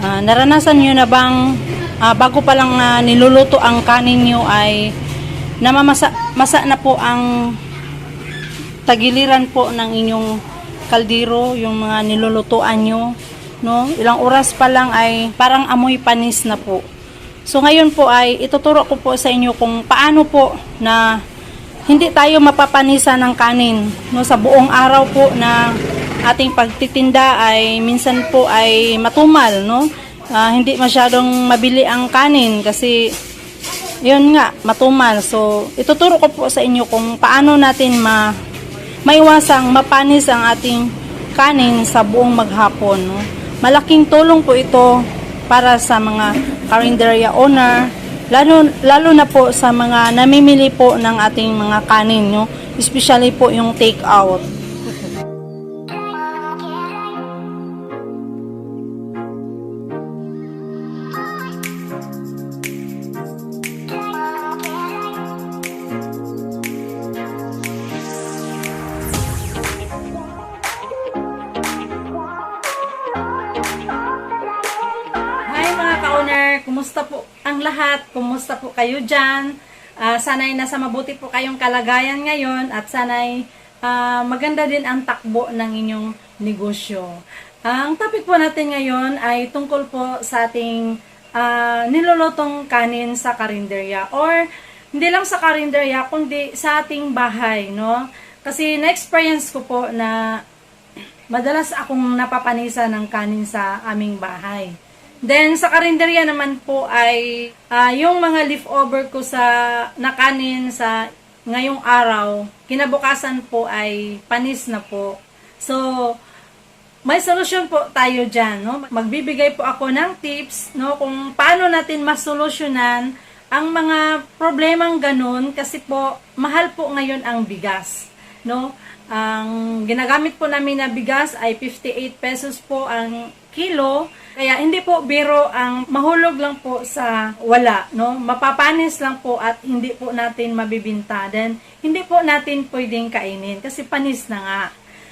Ah, naranasan nyo na bang ah, bago pa lang na niluluto ang kanin nyo ay namamasa masa na po ang tagiliran po ng inyong kaldero, yung mga nilulutuan nyo. No? Ilang oras pa lang ay parang amoy panis na po. So ngayon po ay ituturo ko po sa inyo kung paano po na hindi tayo mapapanisan ng kanin. No? Sa buong araw po na ating pagtitinda ay minsan po ay matumal. No? Ah, hindi masyadong mabili ang kanin kasi yun nga, matumal. So, ituturo ko po sa inyo kung paano natin ma maiwasang mapanis ang ating kanin sa buong maghapon. No? Malaking tulong po ito para sa mga carinderia owner, lalo, lalo na po sa mga namimili po ng ating mga kanin, no? especially po yung take ang lahat? Kumusta po kayo dyan? Ah, sana'y nasa mabuti po kayong kalagayan ngayon at sana'y ah, maganda din ang takbo ng inyong negosyo. Ang topic po natin ngayon ay tungkol po sa ating ah, nilulutong kanin sa karinderya or hindi lang sa karinderya kundi sa ating bahay, no? Kasi na-experience ko po na madalas akong napapanisa ng kanin sa aming bahay. Then, sa karinderya naman po ay ah, yung mga leftover ko sa nakanin sa ngayong araw, kinabukasan po ay panis na po. So, may solusyon po tayo dyan. No? Magbibigay po ako ng tips no, kung paano natin masolusyonan ang mga problemang ganun kasi po mahal po ngayon ang bigas. No? Ang ginagamit po namin na bigas ay 58 pesos po ang kilo. Kaya hindi po biro ang mahulog lang po sa wala, no? Mapapanis lang po at hindi po natin mabibinta. Then, hindi po natin pwedeng kainin kasi panis na nga.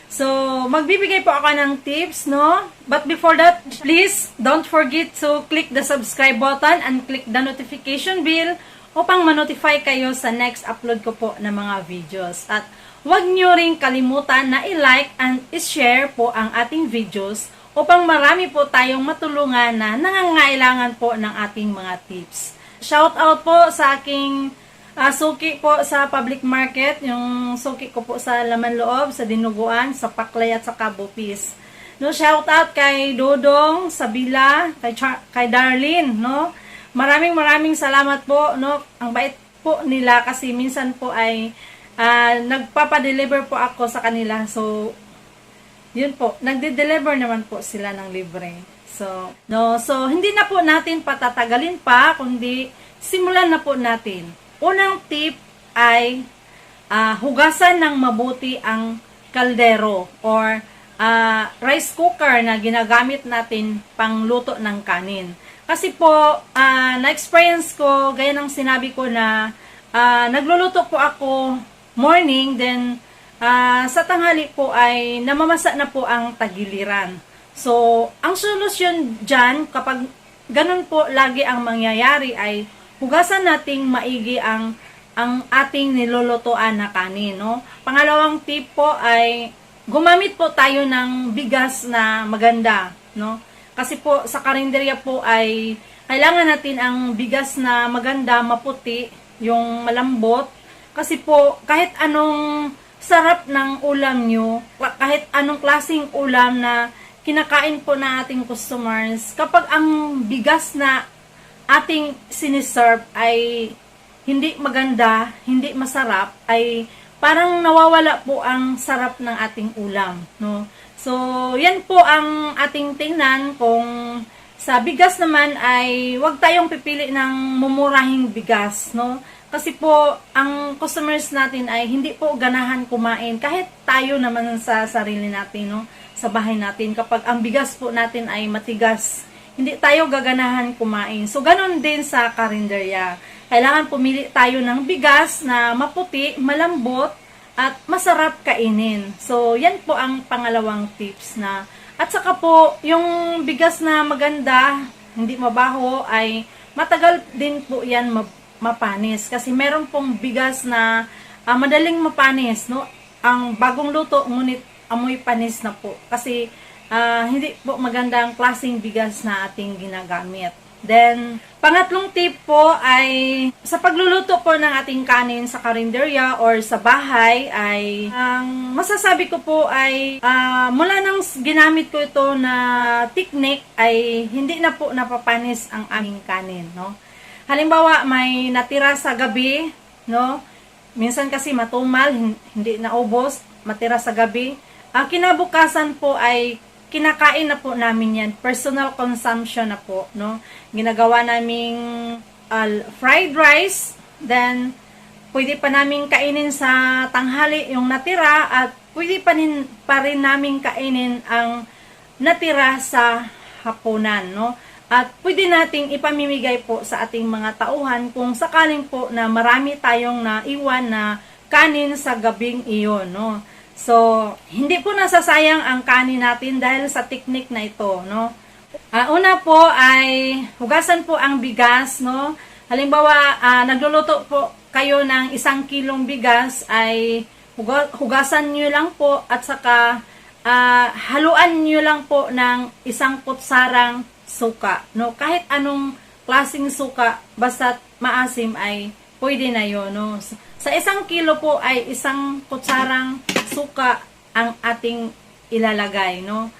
So, magbibigay po ako ng tips, no? But before that, please don't forget to click the subscribe button and click the notification bell upang ma-notify kayo sa next upload ko po ng mga videos. At huwag nyo rin kalimutan na i-like and i-share po ang ating videos upang marami po tayong matulungan na nangangailangan po ng ating mga tips. Shout out po sa aking ah, suki po sa public market, yung suki ko po sa laman loob, sa dinuguan, sa paklay at sa kabupis. No, shout out kay Dodong, Sabila, kay, Char- kay Darlene, no? Maraming maraming salamat po, no? Ang bait po nila kasi minsan po ay ah, nagpapa-deliver po ako sa kanila. So, yun po, nagde-deliver naman po sila ng libre. So, no, so hindi na po natin patatagalin pa, kundi simulan na po natin. Unang tip ay ah, hugasan ng mabuti ang kaldero or ah, rice cooker na ginagamit natin pang luto ng kanin. Kasi po, ah, na-experience ko, gaya ng sinabi ko na ah, nagluluto po ako morning, then Ah, sa tanghali po ay namamasa na po ang tagiliran. So, ang solusyon dyan, kapag ganun po lagi ang mangyayari ay hugasan nating maigi ang ang ating nilulutuan na kanin, no? Pangalawang tip po ay gumamit po tayo ng bigas na maganda, no? Kasi po sa karinderya po ay kailangan natin ang bigas na maganda, maputi, yung malambot. Kasi po kahit anong sarap ng ulam nyo, kahit anong klaseng ulam na kinakain po na ating customers, kapag ang bigas na ating siniserve ay hindi maganda, hindi masarap, ay parang nawawala po ang sarap ng ating ulam, no? So, yan po ang ating tingnan kung sa bigas naman ay wag tayong pipili ng mumurahing bigas, no? Kasi po, ang customers natin ay hindi po ganahan kumain. Kahit tayo naman sa sarili natin, no? Sa bahay natin. Kapag ang bigas po natin ay matigas, hindi tayo gaganahan kumain. So, ganun din sa karinderya. Kailangan pumili tayo ng bigas na maputi, malambot, at masarap kainin. So, yan po ang pangalawang tips na At saka po, yung bigas na maganda, hindi mabaho, ay matagal din po yan mapanis. Kasi meron pong bigas na ah, madaling mapanis, no? Ang bagong luto, ngunit amoy panis na po. Kasi ah, hindi po maganda ang klaseng bigas na ating ginagamit. Then, pangatlong tip po ay sa pagluluto po ng ating kanin sa karinderya or sa bahay ay ang masasabi ko po ay ah, mula nang ginamit ko ito na technique ay hindi na po napapanis ang aming kanin, no? Halimbawa, may natira sa gabi, no? Minsan kasi matumal, hin- hindi naubos, matira sa gabi. Ang kinabukasan po ay kinakain na po namin yan. Personal consumption na po, no? Ginagawa naming uh, fried rice, then pwede pa namin kainin sa tanghali yung natira at pwede pa rin, pa rin namin kainin ang natira sa hapunan, no? At pwede nating ipamimigay po sa ating mga tauhan kung sakaling po na marami tayong naiwan na kanin sa gabing iyon, no? So, hindi po nasasayang ang kanin natin dahil sa technique na ito, no? Ah, una po ay hugasan po ang bigas, no? Halimbawa, ah, nagluluto po kayo ng isang kilong bigas ay huga- hugasan nyo lang po at saka ah, haluan nyo lang po ng isang kutsarang suka, no? Kahit anong klaseng suka, basta maasim ay pwede na yun, no? Sa isang kilo po ay isang kutsarang suka ang ating ilalagay, no?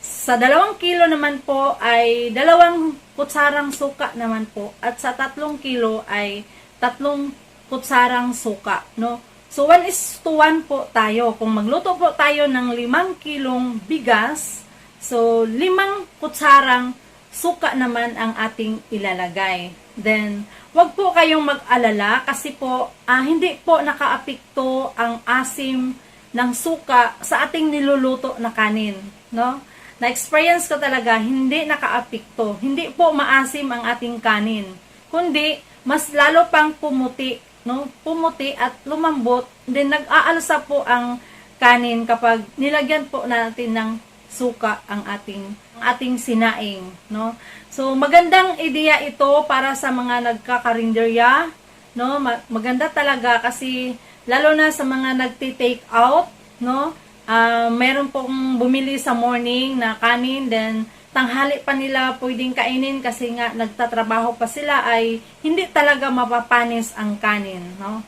Sa dalawang kilo naman po ay dalawang kutsarang suka naman po. At sa tatlong kilo ay tatlong kutsarang suka, no? So, 1 is to 1 po tayo. Kung magluto po tayo ng limang kilong bigas, so, limang kutsarang suka naman ang ating ilalagay. Then, wag po kayong mag-alala kasi po, ah, hindi po nakaapekto ang asim ng suka sa ating niluluto na kanin, no? Na-experience ko talaga, hindi nakaapekto. Hindi po maasim ang ating kanin. Kundi, mas lalo pang pumuti, no? Pumuti at lumambot. Then, nag-aalsa po ang kanin kapag nilagyan po natin ng suka ang ating ang ating sinaing, no? So, magandang ideya ito para sa mga nagkakarinderya, no? Ma- maganda talaga kasi lalo na sa mga nagti-take out, no? Ah, meron pong bumili sa morning na kanin, then tanghali pa nila pwedeng kainin kasi nga nagtatrabaho pa sila ay hindi talaga mapapanis ang kanin, no?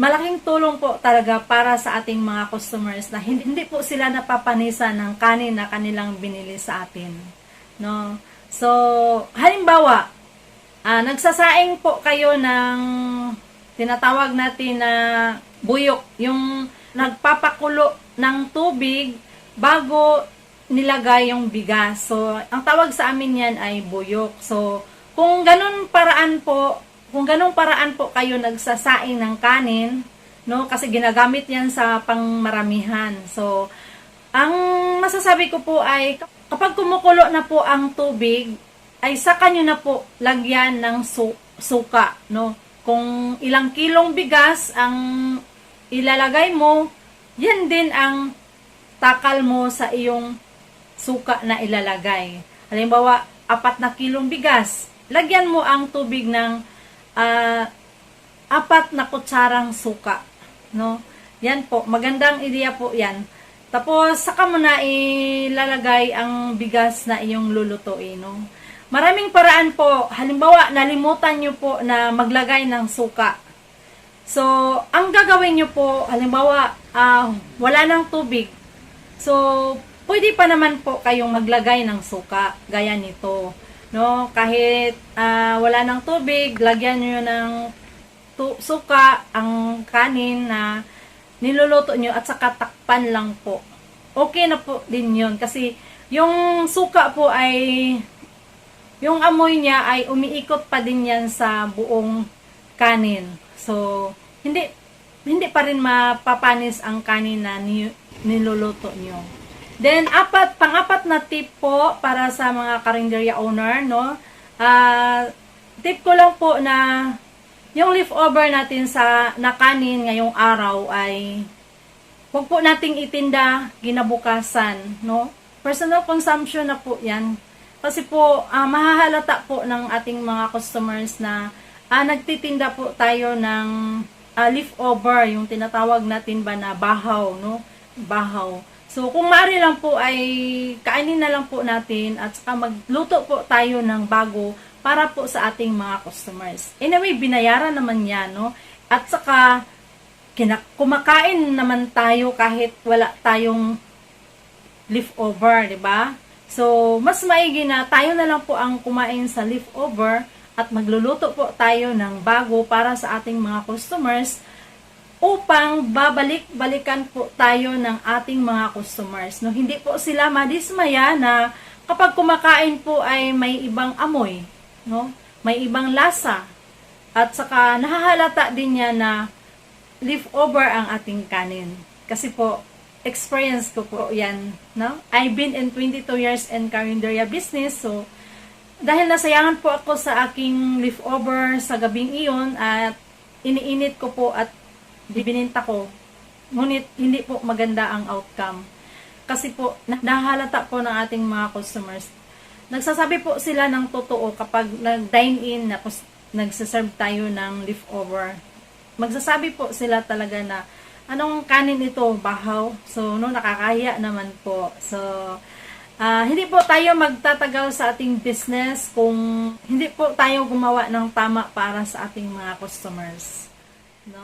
Malaking tulong po talaga para sa ating mga customers na hindi, hindi po sila napapanisan ng kanin na kanilang binili sa atin, no? So, halimbawa, ah, nagsasaing po kayo ng tinatawag natin na buyok, yung nagpapakulo ng tubig bago nilagay yung bigas. So, ang tawag sa amin yan ay buyok. So, kung ganun paraan po, kung ganung paraan po kayo nagsasaing ng kanin, no, kasi ginagamit yan sa pangmaramihan. So, ang masasabi ko po ay kapag kumukulo na po ang tubig, ay saka nyo na po lagyan ng su- suka, no? Kung ilang kilong bigas ang ilalagay mo, yan din ang takal mo sa iyong suka na ilalagay. Halimbawa, apat na kilong bigas, lagyan mo ang tubig ng ah, apat na kutsarang suka. No? Yan po, magandang ideya po yan. Tapos, saka mo na ilalagay ang bigas na iyong lulutuin. No? Maraming paraan po. Halimbawa, nalimutan nyo po na maglagay ng suka. So, ang gagawin nyo po, halimbawa, ah, wala ng tubig. So, pwede pa naman po kayong maglagay ng suka, gaya nito. No, kahit ah, wala ng tubig, lagyan nyo ng suka ang kanin na niluluto nyo at saka takpan lang po. Okay na po din yun kasi yung suka po ay yung amoy niya ay umiikot pa din yan sa buong kanin. So, hindi hindi pa rin mapapanis ang kanin na ni, niluluto nyo. Then, apat, pang-apat na tip po para sa mga karinderya owner, no? Ah, tip ko lang po na yung leftover natin sa na kanin ngayong araw ay huwag po nating itinda ginabukasan, no? personal consumption na po yan. Kasi po, ah, mahahalata po ng ating mga customers na ah, nagtitinda po tayo ng ah, leftover, yung tinatawag natin ba na bahaw, no? Bahaw. So, kung maaari lang po ay kainin na lang po natin at saka magluto po tayo ng bago para po sa ating mga customers. Anyway, binayaran naman yan, no? At saka, kina- kumakain naman tayo kahit wala tayong leftover, di ba? So, mas maigi na tayo na lang po ang kumain sa leftover at magluluto po tayo ng bago para sa ating mga customers upang babalik-balikan po tayo ng ating mga customers. No, hindi po sila madismaya na kapag kumakain po ay may ibang amoy, no? May ibang lasa. At saka nahahalata din niya na leftover ang ating kanin. Kasi po, experience ko po yan. No? I've been in 22 years in carinderia business. So, dahil nasayangan po ako sa aking leftover sa gabing iyon at iniinit ko po at bibininta ko. Ngunit hindi po maganda ang outcome. Kasi po, na- nahalata po ng ating mga customers. Nagsasabi po sila ng totoo kapag nag-dine-in na kus- nagsaserve tayo ng leftover. Magsasabi po sila talaga na anong kanin ito, bahaw. So, no, nakakahiya naman po. So, ah, hindi po tayo magtatagal sa ating business kung hindi po tayo gumawa ng tama para sa ating mga customers.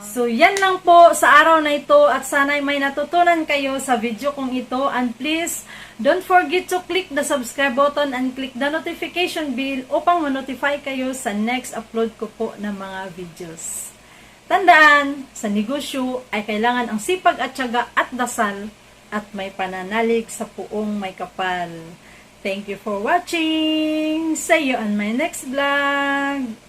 So, yan lang po sa araw na ito at sana'y may natutunan kayo sa video kong ito. And please, don't forget to click the subscribe button and click the notification bell upang ma-notify kayo sa next upload ko po ng mga videos. Tandaan, sa negosyo ay kailangan ang sipag at tiyaga at dasal at may pananalig sa puong may kapal. Thank you for watching! See you on my next vlog!